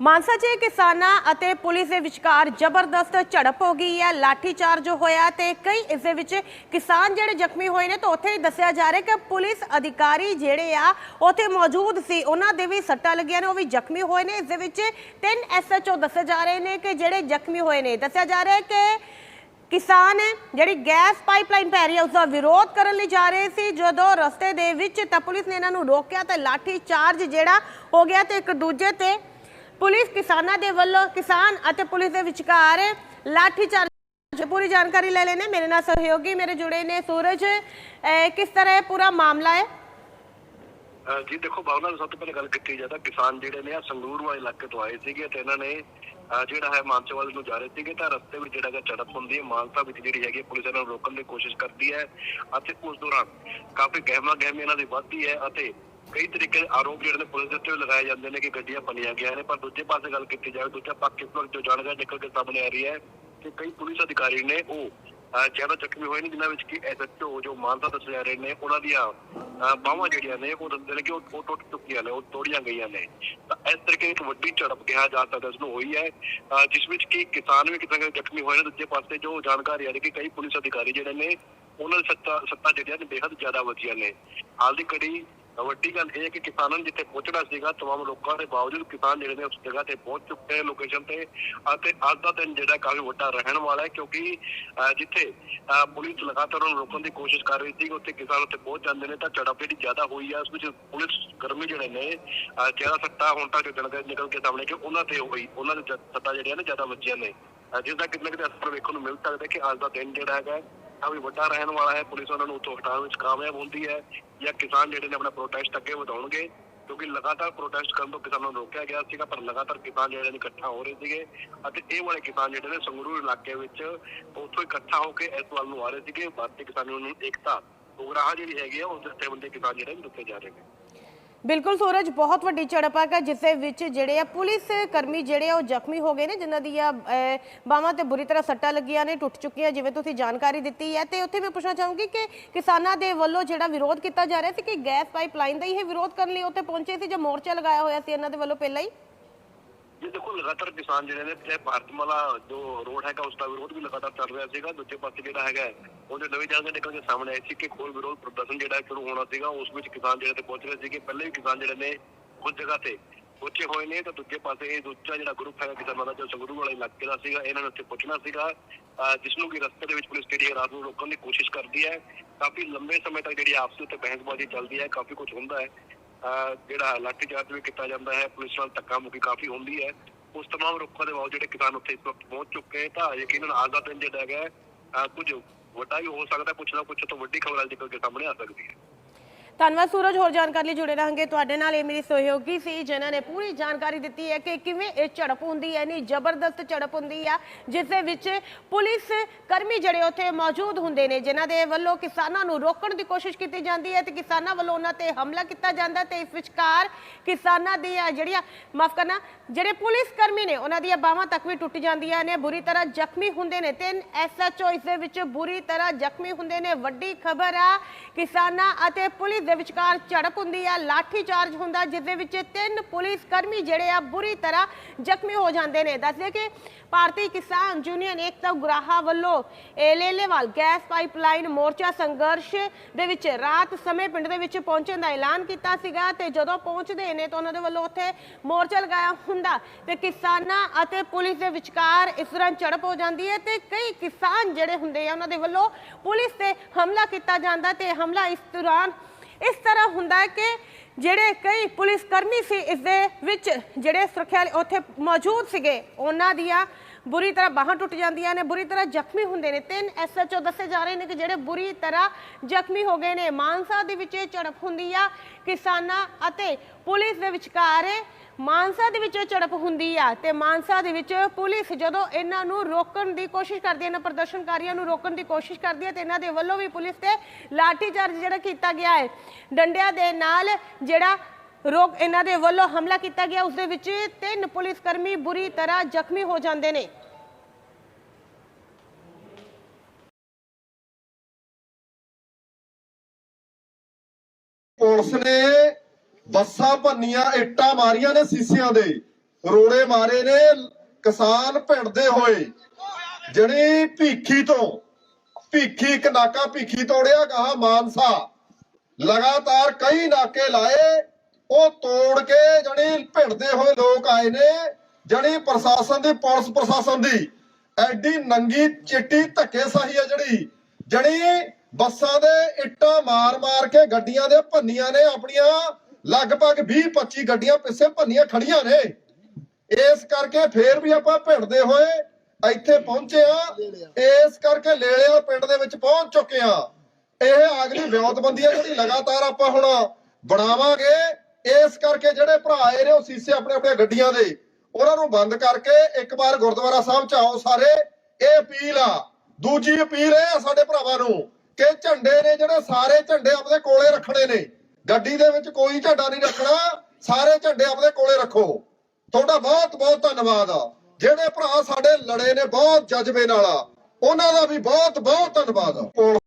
ਮਾਨਸਾ 'ਚ ਕਿਸਾਨਾਂ ਅਤੇ ਪੁਲਿਸ ਦੇ ਵਿਚਕਾਰ ਜ਼ਬਰਦਸਤ ਝੜਪ ਹੋ ਗਈ ਹੈ। ਲਾਠੀਚਾਰਜ ਹੋਇਆ ਤੇ ਕਈ ਇਸ ਦੇ ਵਿੱਚ ਕਿਸਾਨ ਜਿਹੜੇ ਜ਼ਖਮੀ ਹੋਏ ਨੇ ਤਾਂ ਉੱਥੇ ਹੀ ਦੱਸਿਆ ਜਾ ਰਿਹਾ ਕਿ ਪੁਲਿਸ ਅਧਿਕਾਰੀ ਜਿਹੜੇ ਆ, ਉੱਥੇ ਮੌਜੂਦ ਸੀ। ਉਹਨਾਂ ਦੇ ਵੀ ਸੱਟਾਂ ਲੱਗੀਆਂ ਨੇ, ਉਹ ਵੀ ਜ਼ਖਮੀ ਹੋਏ ਨੇ। ਇਸ ਦੇ ਵਿੱਚ ਤਿੰਨ ਐਸਐਚਓ ਦੱਸੇ ਜਾ ਰਹੇ ਨੇ ਕਿ ਜਿਹੜੇ ਜ਼ਖਮੀ ਹੋਏ ਨੇ। ਦੱਸਿਆ ਜਾ ਰਿਹਾ ਹੈ ਕਿ ਕਿਸਾਨ ਜਿਹੜੀ ਗੈਸ ਪਾਈਪਲਾਈਨ ਪੈ ਰਹੀ ਹੈ ਉਸ ਦਾ ਵਿਰੋਧ ਕਰਨ ਲਈ ਜਾ ਰਹੇ ਸੀ। ਜਦੋਂ ਰਸਤੇ ਦੇ ਵਿੱਚ ਤਾਂ ਪੁਲਿਸ ਨੇ ਇਹਨਾਂ ਨੂੰ ਰੋਕਿਆ ਤੇ ਲਾਠੀ ਚਾਰਜ ਜਿਹੜਾ ਹੋ ਗਿਆ ਤੇ ਇੱਕ ਦੂਜੇ ਤੇ ਪੁਲਿਸ ਕਿਸਾਨਾਂ ਦੇ ਵੱਲੋਂ ਕਿਸਾਨ ਅਤੇ ਪੁਲਿਸ ਦੇ ਵਿਚਕਾਰ ਲਾਠੀ ਪੂਰੀ ਜਾਣਕਾਰੀ ਲੈ ਲੈਣੇ ਮੇਰੇ ਨਾਲ ਸਹਿਯੋਗੀ ਮੇਰੇ ਜੁੜੇ ਨੇ ਸੂਰਜ। ਕਿਸ ਤਰ੍ਹਾਂ ਪੂਰਾ ਮਾਮਲਾ ਹੈ? ਜੀ ਦੇਖੋ ਭਾਵਨਾ ਸਭ ਤੋਂ ਪਹਿਲਾਂ ਗੱਲ ਕੀਤੀ ਜਾਂਦਾ ਕਿਸਾਨ ਜਿਹੜੇ ਨੇ ਆ ਸੰਗਰੂਰ ਵਾਲੇ ਇਲਾਕੇ ਤੋਂ ਆਏ ਸੀਗੇ ਤੇ ਇਹਨਾਂ ਨੇ ਜਿਹੜਾ ਹੈ ਮਾਨਸੇਵਾਲ ਨੂੰ ਜਾ ਰਹੇ ਸੀਗੇ ਤਾਂ ਰਸਤੇ ਵਿੱਚ ਜਿਹੜਾ ਹੈਗਾ ਝੜਪ ਹੁੰਦੀ ਹੈ। ਮਾਨਸਾ ਵਿੱਚ ਜਿਹੜੀ ਹੈਗੀ ਪੁਲਿਸ ਇਹਨਾਂ ਨੂੰ ਰੋਕਣ ਦੀ ਕੋਸ਼ਿਸ਼ ਕਰਦੀ ਹੈ ਅਤੇ ਉਸ ਦੌਰਾਨ ਕਾਫੀ ਗਹਿਮਾ ਗਹਿਮੀ ਇਹਨਾਂ ਦੀ ਵੱਧਦੀ ਹੈ ਅਤੇ ਕਈ ਤਰੀਕੇ ਦੇ ਆਰੋਪ ਜਿਹੜੇ ਨੇ ਪੁਲਿਸ ਦੇ ਉੱਤੇ ਵੀ ਲਗਾਏ ਜਾਂਦੇ ਨੇ ਕਿ ਗੱਡੀਆਂ ਪਨੀਆਂ ਗਿਆ ਨੇ, ਪਰ ਦੂਜੇ ਪਾਸੇ ਗੱਲ ਕੀਤੀ ਜਾਵੇ, ਦੂਜਾ ਪੱਖ ਇਸ ਵਕਤ ਜੋ ਜਾਣਕਾਰੀ ਨਿਕਲ ਕੇ ਸਾਹਮਣੇ ਆ ਰਹੀ ਹੈ ਕਿ ਕਈ ਪੁਲਿਸ ਅਧਿਕਾਰੀ ਨੇ ਉਹ ਜ਼ਿਆਦਾ ਜ਼ਖਮੀ ਹੋਏ ਨੇ, ਜਿਨ੍ਹਾਂ ਵਿੱਚ ਕਿ ਐਸਐਚਓ ਜੋ ਮਾਨਸਾ ਦੱਸੇ ਜਾ ਰਹੇ ਨੇ, ਉਹਨਾਂ ਦੀਆਂ ਬਾਹਾਂ ਜਿਹੜੀਆਂ ਨੇ, ਉਹ ਦੱਸਦੇ ਨੇ ਕਿ ਉਹ ਟੁੱਟ ਚੁੱਕੀਆਂ ਨੇ, ਉਹ ਤੋੜੀਆਂ ਗਈਆਂ ਨੇ। ਤਾਂ ਇਸ ਤਰੀਕੇ ਇੱਕ ਵੱਡੀ ਝੜਪ ਕਿਹਾ ਜਾ ਸਕਦਾ, ਇਸ ਨੂੰ ਹੋਈ ਹੈ ਜਿਸ ਵਿੱਚ ਕਿ ਕਿਸਾਨ ਵੀ ਕਿਤੇ ਨਾ ਜ਼ਖਮੀ ਹੋਏ ਨੇ, ਦੂਜੇ ਪਾਸੇ ਜੋ ਜਾਣਕਾਰੀ ਆ ਰਹੀ ਕਿ ਕਈ ਪੁਲਿਸ ਅਧਿਕਾਰੀ ਜਿਹੜੇ ਨੇ, ਉਹਨਾਂ ਦੀ ਸੱਤਾ ਸੱਤਾ ਜਿਹੜੀਆਂ ਨੇ ਬੇहद ਜ਼ਿਆਦਾ ਵਧੀਆਂ ਨੇ। ਹਾਲ ਦੀ ਘੜੀ ਵੱਡੀ ਗੱਲ ਇਹ ਹੈ ਕਿ ਕਿਸਾਨਾਂ ਨੂੰ ਜਿੱਥੇ ਪਹੁੰਚਣਾ ਸੀਗਾ ਤਮਾਮ ਲੋਕਾਂ ਦੇ ਬਾਵਜੂਦ ਕਿਸਾਨ ਜਿਹੜੇ ਨੇ ਉਸ ਜਗ੍ਹਾ ਤੇ ਪਹੁੰਚ ਚੁੱਕੇ ਲੋਕੇਸ਼ਨ ਤੇ ਅਤੇ ਅੱਜ ਦਾ ਦਿਨ ਜਿਹੜਾ ਕਾਫੀ ਵੱਡਾ ਰਹਿਣ ਵਾਲਾ ਹੈ ਕਿਉਂਕਿ ਜਿੱਥੇ ਪੁਲਿਸ ਲਗਾਤਾਰ ਉਹਨੂੰ ਰੋਕਣ ਦੀ ਕੋਸ਼ਿਸ਼ ਕਰ ਰਹੀ ਸੀ ਉੱਥੇ ਕਿਸਾਨ ਉੱਥੇ ਪਹੁੰਚ ਜਾਂਦੇ ਨੇ ਤਾਂ ਝੜਪ ਜਿਹੜੀ ਜ਼ਿਆਦਾ ਹੋਈ ਹੈ ਉਸ ਵਿੱਚ ਪੁਲਿਸ ਕਰਮੀ ਜਿਹੜੇ ਨੇ ਅਹ, ਸੱਟਾ ਹੁਣ ਤੱਕ ਨਿਕਲ ਨਿਕਲ ਕੇ ਸਾਹਮਣੇ ਕਿ ਉਹਨਾਂ ਤੇ ਹੋਈ ਉਹਨਾਂ ਦੇ ਸੱਤਾ ਜਿਹੜੀਆਂ ਨੇ ਜ਼ਿਆਦਾ ਵੱਜੀਆਂ ਨੇ। ਅਹ, ਜਿਸ ਦਾ ਕਿਤੇ ਨਾ ਕਿਤੇ ਅਸਰ ਵੇਖਣ ਨੂੰ ਮਿਲ ਸਕਦਾ ਕਿ ਅੱਜ ਦਾ ਦਿਨ ਜਿਹੜਾ ਹੈਗਾ ਵੀ ਵੱਡਾ ਰਹਿਣ ਵਾਲਾ ਹੈ, ਪੁਲਿਸ ਉਹਨਾਂ ਨੂੰ ਉੱਥੋਂ ਹਟਾਉਣ ਵਿੱਚ ਕਾਮਯਾਬ ਹੁੰਦੀ ਹੈ ਜਾਂ ਕਿਸਾਨ ਜਿਹੜੇ ਨੇ ਆਪਣਾ ਪ੍ਰੋਟੈਸਟ ਅੱਗੇ ਵਧਾਉਣਗੇ, ਕਿਉਂਕਿ ਲਗਾਤਾਰ ਪ੍ਰੋਟੈਸਟ ਕਰਨ ਤੋਂ ਕਿਸਾਨਾਂ ਨੂੰ ਰੋਕਿਆ ਗਿਆ ਸੀਗਾ, ਪਰ ਲਗਾਤਾਰ ਕਿਸਾਨ ਜਿਹੜੇ ਨੇ ਇਕੱਠਾ ਹੋ ਰਹੇ ਸੀਗੇ ਅਤੇ ਇਹ ਵਾਲੇ ਕਿਸਾਨ ਜਿਹੜੇ ਨੇ ਸੰਗਰੂਰ ਇਲਾਕੇ ਵਿੱਚ ਉੱਥੋਂ ਇਕੱਠਾ ਹੋ ਕੇ ਇਸ ਵੱਲ ਨੂੰ ਆ ਰਹੇ ਸੀਗੇ। ਭਾਰਤੀ ਕਿਸਾਨਾਂ ਨੂੰ ਏਕਤਾ ਉਗਰਾਹ ਜਿਹੜੀ ਹੈਗੀ ਆ, ਉਸ ਦੇ ਬੰਦੇ ਕਿਸਾਨ ਜਿਹੜੇ ਨੇ ਦਿੱਤੇ ਜਾ ਰਹੇ ਨੇ। ਬਿਲਕੁਲ ਸੂਰਜ ਬਹੁਤ ਵੱਡੀ ਝੜਪ ਹੈ ਜਿਸ ਦੇ ਵਿੱਚ ਜਿਹੜੇ ਆ ਪੁਲਿਸ ਕਰਮੀ ਜਿਹੜੇ ਆ ਉਹ ਜ਼ਖਮੀ ਹੋ ਗਏ ਨੇ ਜਿਨ੍ਹਾਂ ਦੀਆਂ ਅਹ, ਬਾਹਾਂ ਤੇ ਬੁਰੀ ਤਰ੍ਹਾਂ ਸੱਟਾਂ ਲੱਗੀਆਂ ਨੇ ਟੁੱਟ ਚੁੱਕੀਆਂ ਜਿਵੇਂ ਤੁਸੀਂ ਜਾਣਕਾਰੀ ਦਿੱਤੀ ਹੈ। ਤੇ ਉੱਥੇ ਮੈਂ ਪੁੱਛਣਾ ਚਾਹੂੰਗੀ ਕਿ ਕਿਸਾਨਾਂ ਦੇ ਵੱਲੋਂ ਜਿਹੜਾ ਵਿਰੋਧ ਕੀਤਾ ਜਾ ਰਿਹਾ ਸੀ ਕਿ ਗੈਸ ਪਾਈਪਲਾਈਨ ਦਾ ਹੀ ਵਿਰੋਧ ਕਰਨ ਲਈ ਉੱਥੇ ਪਹੁੰਚੇ ਸੀ ਜਾਂ ਮੋਰਚਾ ਲਗਾਇਆ ਹੋਇਆ ਸੀ ਇਹਨਾਂ ਦੇ ਵੱਲੋਂ ਪਹਿਲਾਂ ਹੀ? ਜੀ ਦੇਖੋ, ਲਗਾਤਾਰ ਕਿਸਾਨ ਜਿਹੜੇ ਨੇ ਤੇ ਭਾਰਤਮਾਲਾ ਜੋ ਰੋਡ ਹੈਗਾ, ਉਸ ਦਾ ਵਿਰੋਧ ਵੀ ਲਗਾਤਾਰ ਚੱਲ ਰਿਹਾ ਸੀਗਾ। ਦੂਜੇ ਪਾਸੇ ਜਿਹੜਾ ਹੈਗਾ ਉਹਦੇ ਨਵੀਂ ਜਾਣਕਾਰੀ ਨਿਕਲ ਕੇ ਸਾਹਮਣੇ ਆਈ ਸੀ ਕਿ ਕੋਈ ਵਿਰੋਧ ਪ੍ਰਦਰਸ਼ਨ ਜਿਹੜਾ ਸ਼ੁਰੂ ਹੋਣਾ ਸੀਗਾ, ਉਸ ਵਿੱਚ ਕਿਸਾਨ ਜਿਹੜੇ ਤੇ ਪਹੁੰਚ ਰਹੇ ਸੀਗੇ। ਪਹਿਲੇ ਵੀ ਕਿਸਾਨ ਜਿਹੜੇ ਨੇ ਕੁਝ ਜਗ੍ਹਾ ਤੇ ਪਹੁੰਚੇ ਹੋਏ ਨੇ। ਤਾਂ ਦੂਜੇ ਪਾਸੇ ਇਹ ਦੂਜਾ ਜਿਹੜਾ ਗਰੁੱਪ ਹੈਗਾ, ਕਿਸਾਨਾਂ ਦਾ, ਜੋ ਸੰਗਰੂ ਵਾਲੇ ਇਲਾਕੇ ਦਾ ਸੀਗਾ, ਇਹਨਾਂ ਨੇ ਉੱਥੇ ਪਹੁੰਚਣਾ ਸੀਗਾ। ਅਹ ਜਿਸ ਨੂੰ ਕਿ ਰਸਤੇ ਦੇ ਵਿੱਚ ਪੁਲਿਸ ਜਿਹੜੀ ਰਾਤ ਨੂੰ ਰੋਕਣ ਦੀ ਕੋਸ਼ਿਸ਼ ਕਰਦੀ ਹੈ। ਕਾਫੀ ਲੰਬੇ ਸਮੇਂ ਤੱਕ ਜਿਹੜੀ ਆਪਸ ਵਿੱਚ ਬਹਿਸਬਾਜ਼ੀ ਚੱਲਦੀ ਹੈ, ਕਾਫੀ ਕੁਝ ਹੁੰਦਾ ਹੈ। ਜਿਹੜਾ ਲਾਠੀ ਚਾਰਜ ਵੀ ਕੀਤਾ ਜਾਂਦਾ ਹੈ, ਪੁਲਿਸ ਨਾਲ ਧੱਕਾ ਮੁੱਕੀ ਕਾਫੀ ਹੁੰਦੀ ਹੈ। ਉਸ ਤਮਾਮ ਰੁੱਖਾਂ ਦੇ ਬਾਵਜੂਦ ਜਿਹੜੇ ਕਿਸਾਨ ਉੱਥੇ ਇਸ ਵਕਤ ਪਹੁੰਚ ਚੁੱਕੇ ਤਾਂ ਯਕੀਨਨ ਅੱਜ ਦਾ ਦਿਨ ਜਿਹੜਾ ਹੈਗਾ ਅਹ ਕੁਝ ਵੱਡਾ ਵੀ ਹੋ ਸਕਦਾ ਕੁਝ ਨਾ ਕੁਝ ਤੋਂ ਵੱਡੀ ਖਬਰ ਅੱਜ ਨਿਕਲ ਕੇ ਸਾਹਮਣੇ ਆ ਸਕਦੀ ਹੈ। ਧੰਨਵਾਦ ਸੂਰਜ, ਹੋਰ ਜਾਣਕਾਰੀ ਲਈ ਜੁੜੇ ਰਹਾਂਗੇ ਤੁਹਾਡੇ ਨਾਲ। ਇਹ ਮੇਰੀ ਸਹਿਯੋਗੀ ਸੀ, ਜਿਨ੍ਹਾਂ ਨੇ ਪੂਰੀ ਜਾਣਕਾਰੀ ਦਿੱਤੀ ਹੈ ਕਿ ਕਿਵੇਂ ਇਹ ਝੜਪ ਹੁੰਦੀ ਹੈ ਨਹੀਂ ਜ਼ਬਰਦਸਤ ਝੜਪ ਹੁੰਦੀ ਆ, ਜਿਸ ਦੇ ਵਿੱਚ ਪੁਲਿਸ ਕਰਮੀ ਜਿਹੜੇ ਉੱਥੇ ਮੌਜੂਦ ਹੁੰਦੇ ਨੇ, ਜਿਨ੍ਹਾਂ ਦੇ ਵੱਲੋਂ ਕਿਸਾਨਾਂ ਨੂੰ ਰੋਕਣ ਦੀ ਕੋਸ਼ਿਸ਼ ਕੀਤੀ ਜਾਂਦੀ ਹੈ ਤੇ ਕਿਸਾਨਾਂ ਵੱਲੋਂ ਉਹਨਾਂ ਤੇ ਹਮਲਾ ਕੀਤਾ ਜਾਂਦਾ ਤੇ ਇਸ ਵਿਚਕਾਰ ਕਿਸਾਨਾਂ ਦੀਆਂ ਜਿਹੜੀਆਂ, ਮਾਫ ਕਰਨਾ, ਜਿਹੜੇ ਪੁਲਿਸ ਕਰਮੀ ਨੇ, ਉਹਨਾਂ ਦੀਆਂ ਬਾਹਾਂ ਤੱਕ ਵੀ ਟੁੱਟ ਜਾਂਦੀਆਂ ਨੇ, ਬੁਰੀ ਤਰ੍ਹਾਂ ਜ਼ਖਮੀ ਹੁੰਦੇ ਨੇ। ਤਿੰਨ ਐਸਐਚਓ ਇਸ ਦੇ ਵਿੱਚ ਬੁਰੀ ਤਰ੍ਹਾਂ ਜ਼ਖਮੀ ਹੁੰਦੇ ਨੇ। ਵੱਡੀ ਖਬਰ ਆ ਕਿਸਾਨਾਂ ਅਤੇ ਪੁਲਿਸ ਦੇ ਵਿਚਕਾਰ ਝੜਪ ਹੁੰਦੀ ਹੈ ਲਾਠੀ ਚਾਰਜ ਹੁੰਦਾ ਜਿਸ ਦੇ ਵਿੱਚ ਤਿੰਨ ਪੁਲਿਸ ਕਰਮੀ ਜਿਹੜੇ ਆ ਬੁਰੀ ਤਰ੍ਹਾਂ ਜ਼ਖਮੀ ਹੋ ਜਾਂਦੇ ਨੇ। ਦੱਸਦੇ ਕਿ ਭਾਰਤੀ ਕਿਸਾਨ ਯੂਨੀਅਨ ਏਕਤਾ ਗੁਰਾਹਾ ਵੱਲੋਂ ਏਲੇਲੇਵਾਲ ਗੈਸ ਪਾਈਪਲਾਈਨ ਮੋਰਚਾ ਸੰਘਰਸ਼ ਦੇ ਵਿੱਚ ਰਾਤ ਸਮੇਂ ਪਿੰਡ ਦੇ ਵਿੱਚ ਪਹੁੰਚਣ ਦਾ ਐਲਾਨ ਕੀਤਾ ਸੀਗਾ ਤੇ ਜਦੋਂ ਪਹੁੰਚਦੇ ਨੇ ਤਾਂ ਉਹਨਾਂ ਦੇ ਵੱਲੋਂ ਉੱਥੇ ਮੋਰਚਾ ਲਗਾਇਆ ਹੁੰਦਾ ਤੇ ਕਿਸਾਨਾਂ ਅਤੇ ਪੁਲਿਸ ਦੇ ਵਿਚਕਾਰ ਇਸ ਤਰ੍ਹਾਂ ਝੜਪ ਹੋ ਜਾਂਦੀ ਹੈ ਤੇ ਕਈ ਕਿਸਾਨ ਜਿਹੜੇ ਹੁੰਦੇ ਆ, ਉਹਨਾਂ ਦੇ ਵੱਲੋਂ ਪੁਲਿਸ ਤੇ ਹਮਲਾ ਕੀਤਾ ਜਾਂਦਾ ਤੇ ਹਮਲਾ ਇਸ ਦੌਰਾਨ ਇਸ ਤਰ੍ਹਾਂ ਹੁੰਦਾ ਹੈ ਕਿ ਜਿਹੜੇ ਕਈ ਪੁਲਿਸ ਕਰਮੀ ਸੀ, ਇਸ ਦੇ ਵਿੱਚ ਜਿਹੜੇ ਸੁਰੱਖਿਆ ਉੱਥੇ ਮੌਜੂਦ ਸੀਗੇ, ਉਹਨਾਂ ਦੀਆਂ ਬੁਰੀ ਤਰ੍ਹਾਂ ਬਾਹਾਂ ਟੁੱਟ ਜਾਂਦੀਆਂ ਨੇ, ਬੁਰੀ ਤਰ੍ਹਾਂ ਜ਼ਖਮੀ ਹੁੰਦੇ ਨੇ। ਤਿੰਨ ਐਸਐਚਓ ਦੱਸੇ ਜਾ ਰਹੇ ਨੇ ਕਿ ਜਿਹੜੇ ਬੁਰੀ ਤਰ੍ਹਾਂ ਜ਼ਖਮੀ ਹੋ ਗਏ ਨੇ, ਮਾਨਸਾ ਦੇ ਵਿੱਚ ਇਹ ਝੜਪ ਹੁੰਦੀ ਆ, ਕਿਸਾਨਾਂ ਅਤੇ ਪੁਲਿਸ ਦੇ ਵਿਚਕਾਰ ਮਾਨਸਾ ਦੇ ਵਿੱਚ ਇਹ ਝੜਪ ਹੁੰਦੀ ਆ ਤੇ ਮਾਨਸਾ ਦੇ ਵਿੱਚ ਪੁਲਿਸ ਜਦੋਂ ਇਹਨਾਂ ਨੂੰ ਰੋਕਣ ਦੀ ਕੋਸ਼ਿਸ਼ ਕਰਦੀ ਹੈ ਇਹਨਾਂ ਪ੍ਰਦਰਸ਼ਨਕਾਰੀਆਂ ਨੂੰ ਰੋਕਣ ਦੀ ਕੋਸ਼ਿਸ਼ ਕਰਦੀ ਹੈ ਤੇ ਇਹਨਾਂ ਦੇ ਵੱਲੋਂ ਵੀ ਪੁਲਿਸ ਤੇ ਲਾਠੀ ਚਾਰਜ ਜਿਹੜਾ ਕੀਤਾ ਗਿਆ ਹੈ। ਡੰਡਿਆਂ ਦੇ ਨਾਲ ਜਿਹੜਾ ਰੋਕ ਇਹਨਾਂ ਦੇ ਵੱਲੋਂ ਹਮਲਾ ਕੀਤਾ ਗਿਆ। ਉਸ ਦੇ ਵਿੱਚ ਤਿੰਨ ਪੁਲਿਸ ਕਰਮੀ ਬੁਰੀ ਤਰ੍ਹਾਂ ਜ਼ਖਮੀ ਹੋ ਜਾਂਦੇ ਨੇ। ਪੁਲਿਸ ਨੇ ਬੱਸਾਂ ਭੰਨੀਆਂ, ਇੱਟਾਂ ਮਾਰੀਆਂ ਨੇ ਸੀਸਿਆਂ ਦੇ। ਰੋੜੇ ਮਾਰੇ ਨੇ ਕਿਸਾਨ ਭਿੰਡਦੇ ਹੋਏ। ਜਿਹੜੀ ਭੀਖੀ ਤੋਂ, ਭੀਖੀ ਇੱਕ ਨਾਕਾ ਭੀਖੀ ਤੋੜਿਆ ਕਹਾ ਮਾਨਸਾ, ਲਗਾਤਾਰ ਕਈ ਨਾਕੇ ਲਾਏ। ਉਹ ਤੋੜ ਕੇ ਜਣੀ ਭਿੰਡਦੇ ਹੋਏ ਲੋਕ ਆਏ ਨੇ, ਜਣੀ ਪ੍ਰਸ਼ਾਸਨ ਦੀ, ਪੁਲਿਸ ਪ੍ਰਸ਼ਾਸਨ ਦੀ। ਐਡੀ ਨੰਗੀ ਚਿੱਟੀ ਧੱਕੇਸ਼ਾਹੀ ਹੈ ਜਿਹੜੀ। ਜਣੀ ਬੱਸਾਂ ਦੇ ਇੱਟਾਂ ਮਾਰ-ਮਾਰ ਕੇ ਗੱਡੀਆਂ ਦੇ ਭੰਨੀਆਂ ਨੇ ਆਪਣੀਆਂ। ਲਗਭਗ 20-25 ਗੱਡੀਆਂ ਪਿੱਛੇ ਭੰਨੀਆਂ ਖੜੀਆਂ ਨੇ। ਇਸ ਕਰਕੇ ਫੇਰ ਵੀ ਆਪਾਂ ਭਿੰਡਦੇ ਹੋਏ ਇੱਥੇ ਪਹੁੰਚੇ ਆ। ਇਸ ਕਰਕੇ ਲੇਲਿਆ ਪਿੰਡ ਦੇ ਵਿੱਚ ਪਹੁੰਚ ਚੁੱਕੇ ਆ। ਇਹ ਅਗਲੀ ਵਿਉਂਤਬੰਦੀ ਹੈ ਜਿਹੜੀ ਲਗਾਤਾਰ ਆਪਾਂ ਹੁਣ ਬਣਾਵਾਂਗੇ। ਇਸ ਕਰਕੇ ਜਿਹੜੇ ਭਰਾ ਆਏ ਨੇ ਉਹ ਸੀਸੇ ਆਪਣੇ ਆਪਣੇ ਗੱਡੀਆਂ ਦੇ, ਉਹਨਾਂ ਨੂੰ ਬੰਦ ਕਰਕੇ ਇੱਕ ਵਾਰ ਗੁਰਦੁਆਰਾ ਸਾਹਿਬ ਚ ਆਓ ਸਾਰੇ। ਇਹ ਅਪੀਲ ਆ। ਦੂਜੀ ਅਪੀਲ ਇਹ ਆ ਸਾਡੇ ਭਰਾਵਾਂ ਨੂੰ ਕਿ ਝੰਡੇ ਨੇ ਜਿਹੜੇ ਸਾਰੇ ਝੰਡੇ ਆਪਣੇ ਕੋਲੇ ਰੱਖਣੇ ਨੇ, ਗੱਡੀ ਦੇ ਵਿੱਚ ਕੋਈ ਝੰਡਾ ਨਹੀਂ ਰੱਖਣਾ, ਸਾਰੇ ਝੰਡੇ ਆਪਣੇ ਕੋਲੇ ਰੱਖੋ। ਤੁਹਾਡਾ ਬਹੁਤ ਬਹੁਤ ਧੰਨਵਾਦ ਆ। ਜਿਹੜੇ ਭਰਾ ਸਾਡੇ ਲੜੇ ਨੇ ਬਹੁਤ ਜਜ਼ਬੇ ਨਾਲ ਆ, ਉਹਨਾਂ ਦਾ ਵੀ ਬਹੁਤ ਬਹੁਤ ਧੰਨਵਾਦ ਆ।